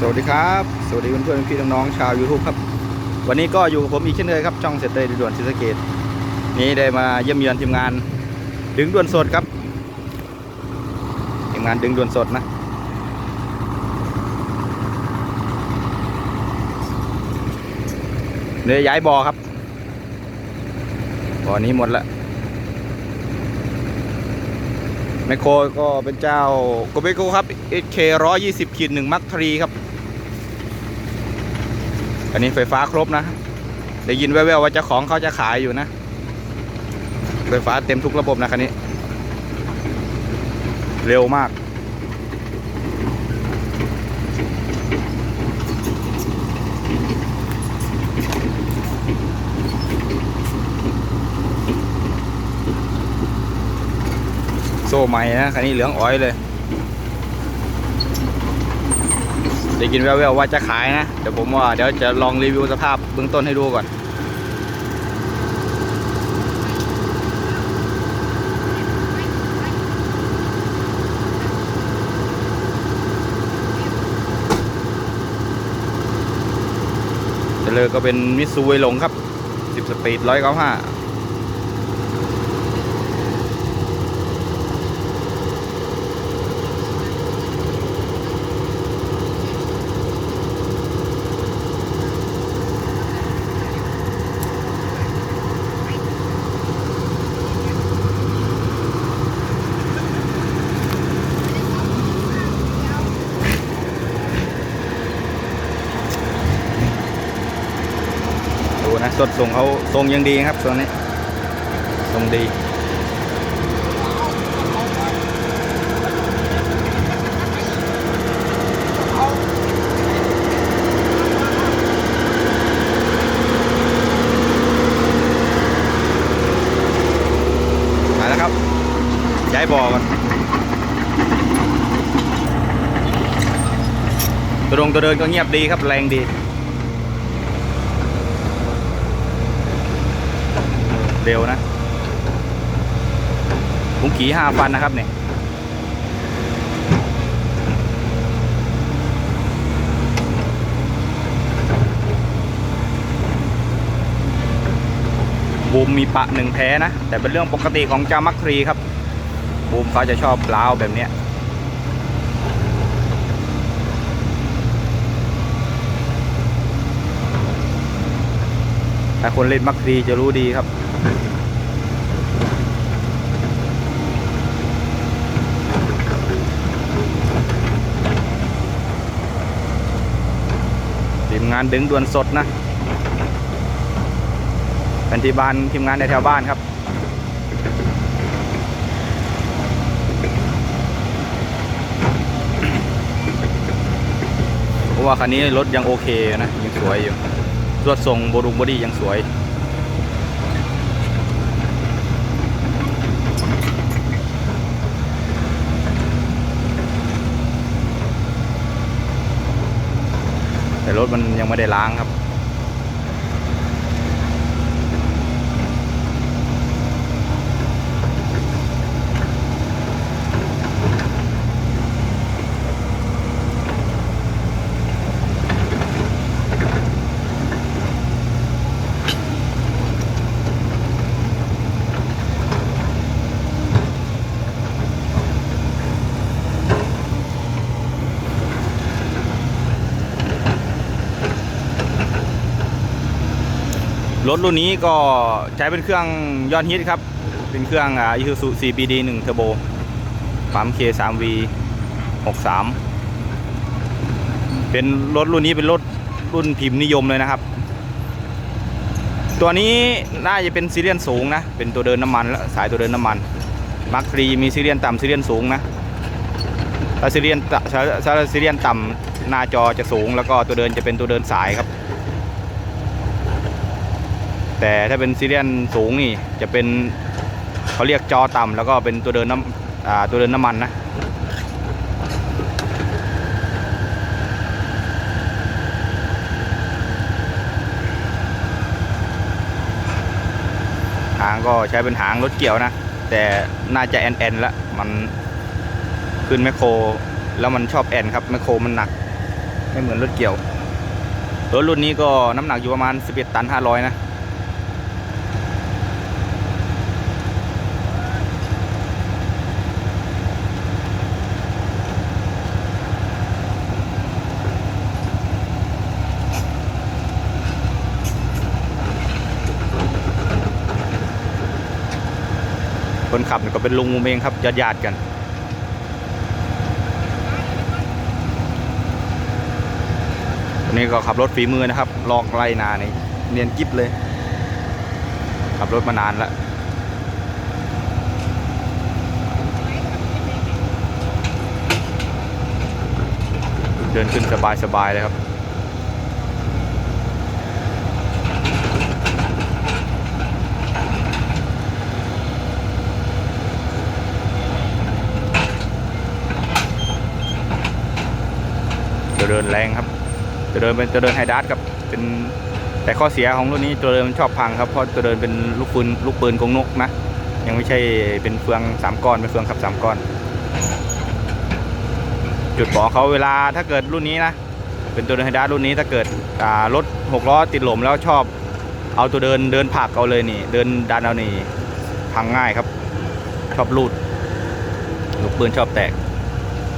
สวัสดีครับ สวัสดีเพื่อนๆพี่น้องๆชาว YouTube ครับ วันนี้ก็อยู่กับผมอีกเช่นเคยครับ ช่องเสร็จเลยด่วนศรีสเกดนี้ได้มาเยี่ยมเยือนทีมงานดึงด่วนสดครับทีมงานดึงด่วนสดนะเดี๋ยวย้ายบอครับบ่อนี้หมดละ แมคโครก็เป็นเจ้าโกเบโกครับ HK 120ขีดหนึ่งมักทรีครับ อันนี้ไฟฟ้าครบนะได้ยินแว่วๆว่าเจ้าของเขาจะขายอยู่นะ ไฟฟ้าเต็มทุกระบบนะคันนี้ เร็วมาก ซ่ใหม่นะคันนี้เหลืองอ้อยเลยได้ยินแว่วๆว่าจะขายนะ เดี๋ยวผมว่าเดี๋ยวจะลองรีวิวสภาพเบื้องต้นให้ดูก่อนเลยก็เป็นมิตซูเวหลงครับ 10 สปีด195 ดู นะสดส่งเขาทรงยังดีครับตัวนี้ทรงดีมาแล้วครับย้ายบ่อก่อนตัวลงตัวเดินก็เงียบดีครับแรงดี เร็วนะผมขี่ห้าฟันนะครับเนี่ยบูมมีปะหนึ่งแพ้นะ แต่เป็นเรื่องปกติของจามักครีครับ บูมเขาจะชอบล้าวแบบเนี้ยแต่คนเล่นมักครีจะรู้ดีครับ ทีมงานดึงด่วนสดนะเป็นที่บ้านทีมงานในแถวบ้านครับเพราะว่าคันนี้รถยังโอเคนะยังสวยอยู่รถทรงบรุงบอดี้ยังสวย แต่รถ มันยังไม่ได้ล้างครับ รถรุ่นนี้ก็ใช้เป็นเครื่องยอดฮิตครับ เป็นเครื่องอ่า Isuzu CBD 1 Turbo ปั๊ม K3V 63 เป็นรถรุ่นนี้เป็นรถรุ่นพิมพ์นิยมเลยนะครับ ตัวนี้น่าจะเป็นซีเรียนสูงนะ เป็นตัวเดินน้ำมันและสายตัวเดินน้ำมันมาร์ครีมีซีเรียนต่ำซีเรียนสูงนะถ้าซีเรียนถ้าซีเรียนต่ำหน้าจอจะสูง แล้วก็ตัวเดินจะเป็นตัวเดินสายครับ แต่ถ้าเป็นซีเรียนสูงนี่จะเป็นเขาเรียกจอต่ำแล้วก็เป็นตัวเดินน้ำตัวเดินน้ำมันนะหางก็ใช้เป็นหางรถเกี่ยวนะ แต่น่าจะแอนแอนละมันขึ้นแมคโคร แล้วมันชอบแอนครับแมคโครมันหนัก ไม่เหมือนรถเกี่ยวรถรุ่นนี้ก็น้ำหนักอยู่ประมาณ 11 ตัน 500 นะ คนขับเนี่ยก็เป็นลุงมุมเองครับญาติญาติกัน วันนี้ก็ขับรถฝีมือนะครับ ลอกไล่นานี่เนียนกิ๊บเลย ขับรถมานานแล้วเดินขึ้นสบายๆเลยครับ เดินแรงครับจะเดินเป็นจะเดินไฮดาร์ดครับเป็นแต่ข้อเสียของรุ่นนี้ตัวเดินมันชอบพังครับเพราะตัวเดินเป็นลูกปืนลูกปืนกงนกนะยังไม่ใช่เป็นเฟืองสามก้อนเป็นเฟืองขับสามก้อน จุดบอกเขาเวลาถ้าเกิดรุ่นนี้นะเป็นตัวเดินไฮดาร์ดรุ่นนี้ถ้าเกิดรถหกล้อติดหลมแล้วชอบเอาตัวเดินเดินผักเอาเลยนี่ เดินดันเอานี่พังง่ายครับ ชอบรูดลูกปืนชอบแตก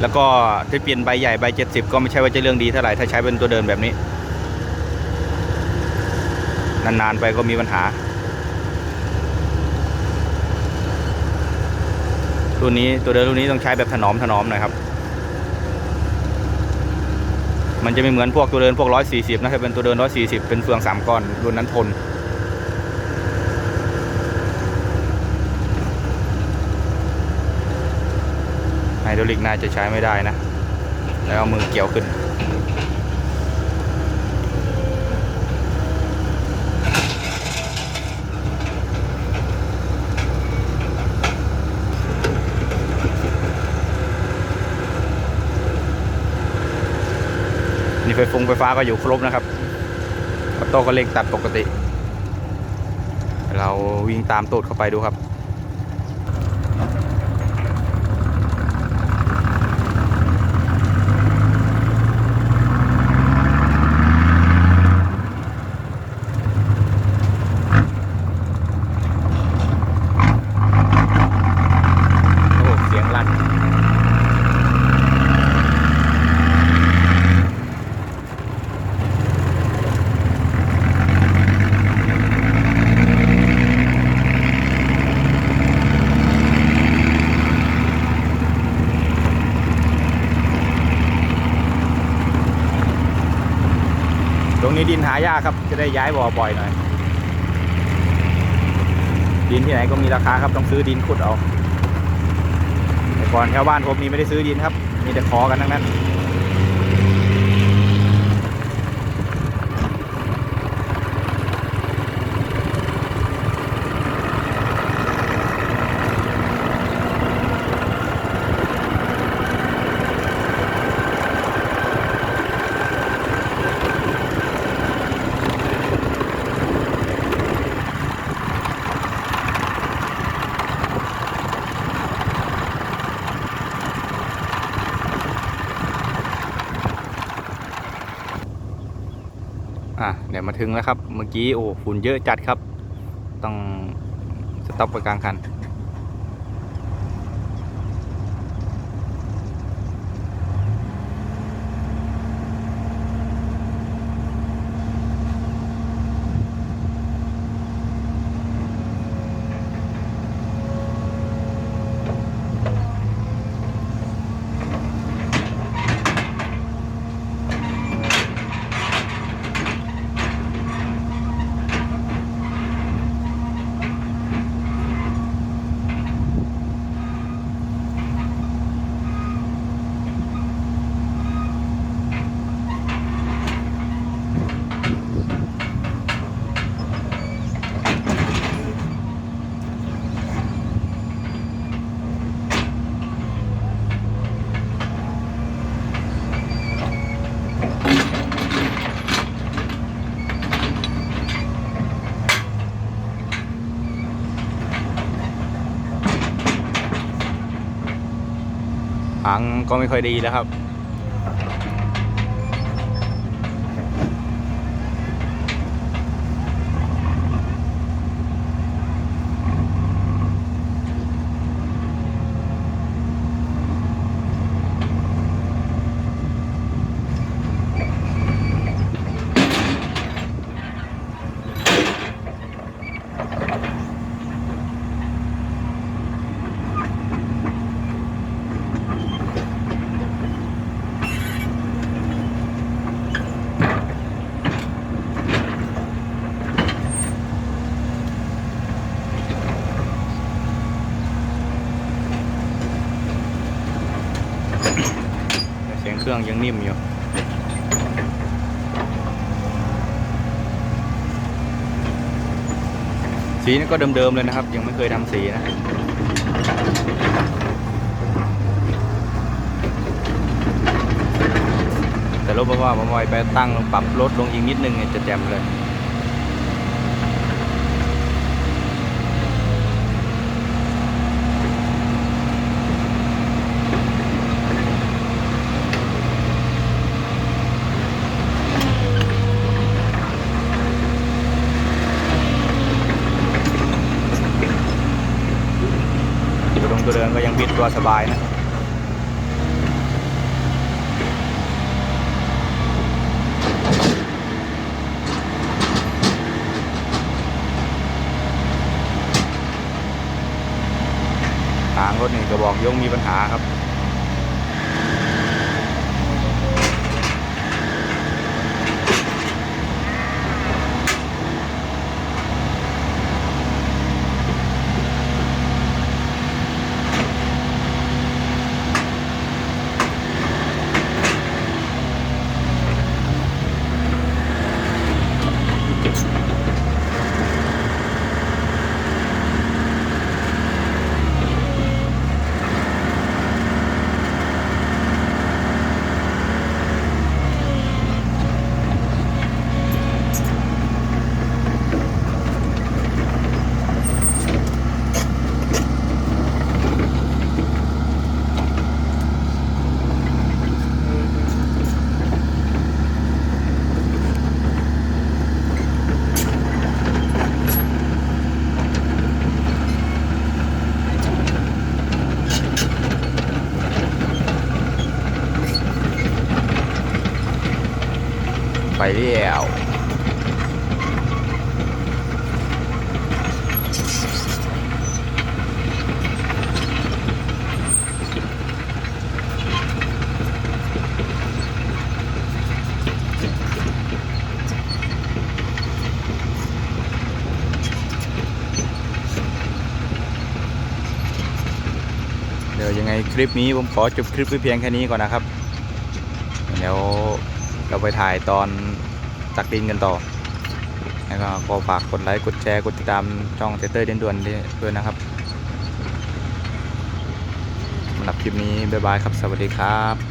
แล้วก็จะเปลี่ยนใบใหญ่ใบ 70 ก็ไม่ใช่ว่าจะเรื่องดีเท่าไหร่ถ้าใช้เป็นตัวเดินแบบนี้ นานๆไปก็มีปัญหา รุ่นนี้ตัวเดินรุ่นนี้ต้องใช้แบบถนอมถนอมหน่อยครับ มันจะไม่เหมือนพวกตัวเดินพวก 140 นะถ้าเป็นตัวเดิน 140 เป็นเฟือง 3 ก้อนรุ่นนั้นทน ดรอลิกน่าจะใช้ไม่ได้นะ แล้วเอามือเกี่ยวขึ้น นี่ไฟฟงไฟฟ้าก็อยู่ครบนะครับออโต้ก็เร่งตัดปกติ เราวิ่งตามตูดเข้าไปดูครับ ตรงนี้ดินหายากครับ จะได้ย้ายบ่อบ่อยหน่อย ดินที่ไหนก็มีราคาครับ ต้องซื้อดินขุดเอาแต่ก่อนแถวบ้านผมนี่ไม่ได้ซื้อดินครับ มีแต่ขอกันทั้งนั้น ดี๋ยวมาถึงแล้วครับ เมื่อกี้โอ้ฝุ่นเยอะจัดครับ ต้องสต็อปไปกลางคัน ก็ไม่ค่อยดีแล้วครับ ยังนิ่มอยู่สีนี่ก็เดิมๆเลยนะครับ ยังไม่เคยทำสีนะแต่รถบอกว่าผมไวไปตั้งปรับลดลงอีกนิดนึงเนี่ยจะแจ่มเลย เดินก็ยังบิดตัวสบายนะทางรถนี่กระบอกยงมีปัญหาครับ ไปเรียวเดี๋ยวยังไงคลิปนี้ผมขอจบคลิปไว้เพียงแค่นี้ก่อนนะครับ เดี๋ยว เราไปถ่ายตอนตักดินกันต่อแล้วก็ขอฝากกดไลค์ กดแชร์ กดติดตามช่องเตเตอร์เด่นด่วนด้วยนะครับสำหรับคลิปนี้ บ๊ายบายครับ สวัสดีครับ